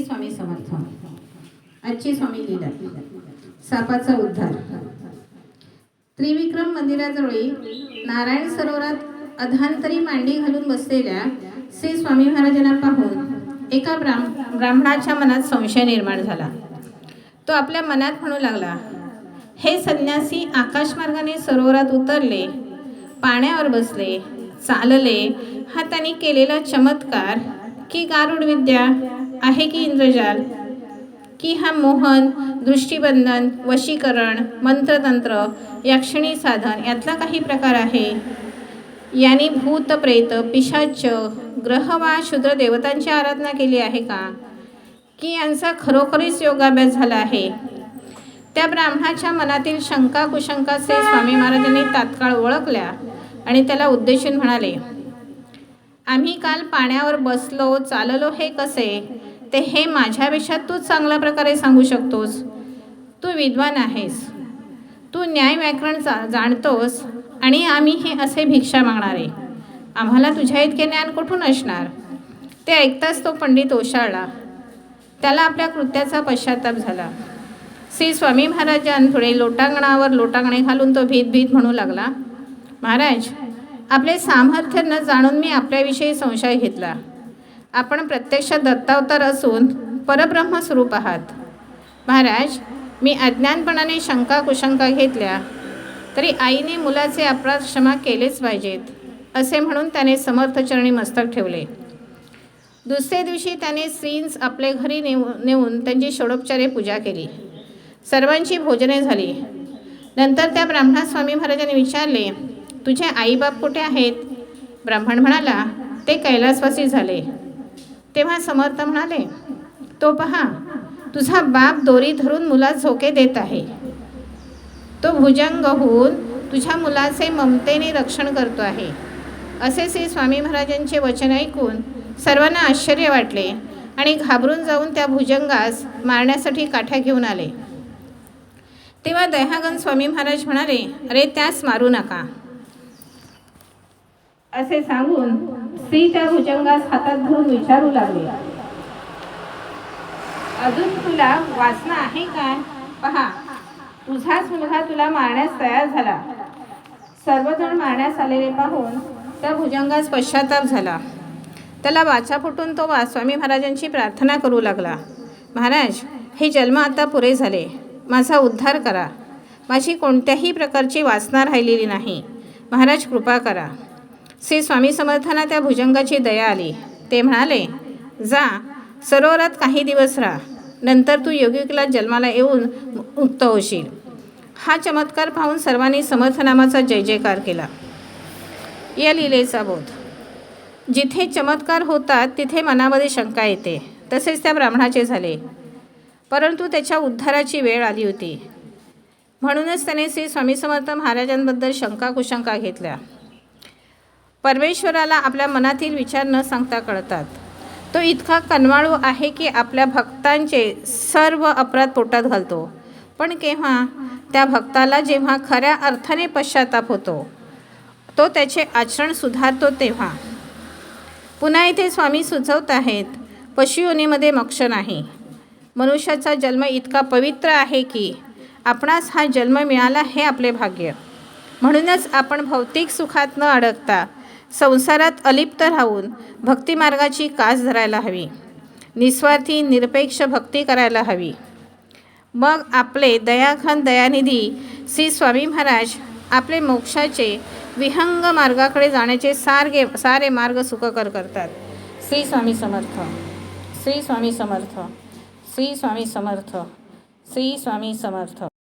स्वामी समर्थ. आजची स्वामी लीला. सापाचा उद्धार. त्रिविक्रम मंदिराजवळी नारायण सरोवरात अधांतरी मांडी घालून बसलेल्या श्री स्वामी महाराजांना पाहून एका ब्राह्म ब्राह्मणाच्या मनात संशय निर्माण झाला. तो आपल्या मनात म्हणू लागला हे संन्यासी आकाशमार्गाने सरोवरात उतरले पाण्यावर बसले चालले हा त्यांनी केलेला चमत्कार की गारुड विद्या? आहे की इंद्रजाल? की हा मोहन दृष्टीबंधन वशीकरण मंत्रतंत्र याक्षणी साधन यातला काही प्रकार आहे? यांनी भूत प्रेत पिशाच ग्रह वा शूद्र देवतांची आराधना केली आहे का? की यांचा खरोखरीच योगाभ्यास झाला आहे? त्या ब्राह्मणाच्या मनातील शंका कुशंकाचे स्वामी महाराजांनी तात्काळ ओळखल्या आणि त्याला उद्देशून म्हणाले आम्ही काल पाण्यावर बसलो चाललो हे कसे? ते हे माझ्यापेक्षा तूच चांगल्या प्रकारे सांगू शकतोस. तू विद्वान आहेस. तू न्याय व्याकरण जा जाणतोस आणि आम्ही हे असे भिक्षा मागणारे आम्हाला तुझ्या इतके ज्ञान कुठून असणार? ते ऐकताच तो पंडित ओशाळला. त्याला आपल्या कृत्याचा पश्चाताप झाला. श्री स्वामी महाराजांपुढे लोटांगणावर लोटांगणे घालून तो भीत भीत म्हणू लागला महाराज आपले सामर्थ्य न जाणून मी आपल्याविषयी संशय घेतला. आपण प्रत्यक्षात दत्तावतार असून परब्रह्म स्वरूप आहात. महाराज मी अज्ञानपणाने शंका कुशंका घेतल्या तरी आईने मुलाचे अपराध क्षमा केलेच पाहिजेत असे म्हणून त्याने समर्थचरणी मस्तक ठेवले. दुसऱ्या दिवशी त्याने स्त्रीन्स आपले घरी नेऊ नेऊन त्यांची षोडोपचारे पूजा केली. सर्वांची भोजने झाली. नंतर त्या ब्राह्मणा स्वामी महाराजांनी विचारले तुझे आईबाप कुठे आहेत? ब्राह्मण म्हणाला ते कैलासवासी झाले. तेव्हा समर्थ म्हणाले तो पहा तुझा बाप दोरी धरून मुला झोके देत आहे. तो भुजंग होऊन तुझ्या मुलाचे ममतेने रक्षण करतो आहे. असे श्री स्वामी महाराजांचे वचन ऐकून सर्वांना आश्चर्य वाटले आणि घाबरून जाऊन त्या भुजंगास मारण्यासाठी काठ्या घेऊन आले. तेव्हा दयागन स्वामी महाराज म्हणाले अरे त्यास मारू नका. असे सांगून स्त्री त्या भुजंगास हातात धरून विचारू लागले. अजून तुला वासना आहे काय पहा तुझाच मुलगा तुला मारण्यास तयार झाला. सर्वजण मारण्यास आलेले पाहून त्या भुजंगास पश्चाताप झाला. त्याला वाचा फुटून तो वा स्वामी महाराजांची प्रार्थना करू लागला. महाराज हे जन्म आता पुरे झाले. माझा उद्धार करा. माझी कोणत्याही प्रकारची वासना राहिलेली नाही. महाराज कृपा करा. श्री स्वामी समर्थांना त्या भुजंगाची दया आली. ते म्हणाले जा सरोवरात काही दिवस राहा. नंतर तू योगिकला जन्माला येऊन मुक्त होशील. हा चमत्कार पाहून सर्वांनी समर्थनामाचा जय जयकार केला. या लीलेचा बोध. जिथे चमत्कार होतात तिथे मनामध्ये शंका येते. तसेच त्या ब्राह्मणाचे झाले. परंतु त्याच्या उद्धाराची वेळ आली होती. म्हणूनच त्याने श्री स्वामी समर्थ महाराजांबद्दल शंका कुशंका घेतल्या. परमेश्वराला आपल्या मनातील विचार न सांगता कळतात. तो इतका कनवाळू आहे की आपल्या भक्तांचे सर्व अपराध पोटात घालतो. पण केव्हा? त्या भक्ताला जेव्हा खऱ्या अर्थाने पश्चाताप होतो तो त्याचे आचरण सुधारतो तेव्हा. पुन्हा इथे स्वामी सुचवत आहेत पशुयोनीमध्ये मोक्ष नाही. मनुष्याचा जन्म इतका पवित्र आहे की आपणास हा जन्म मिळाला हे आपले भाग्य. म्हणूनच आपण भौतिक सुखात न अडकता संसारात अलिप्त राहून भक्तिमार्गाची कास धरायला हवी. निस्वार्थी निरपेक्ष भक्ती करायला हवी. मग आपले दयाखन दयानिधी श्री स्वामी महाराज आपले मोक्षाचे विहंग मार्गाकडे जाण्याचे सारगे सारे मार्ग सुखकर करतात. श्री स्वामी समर्थ. श्री स्वामी समर्थ. श्री स्वामी समर्थ. श्री स्वामी समर्थ.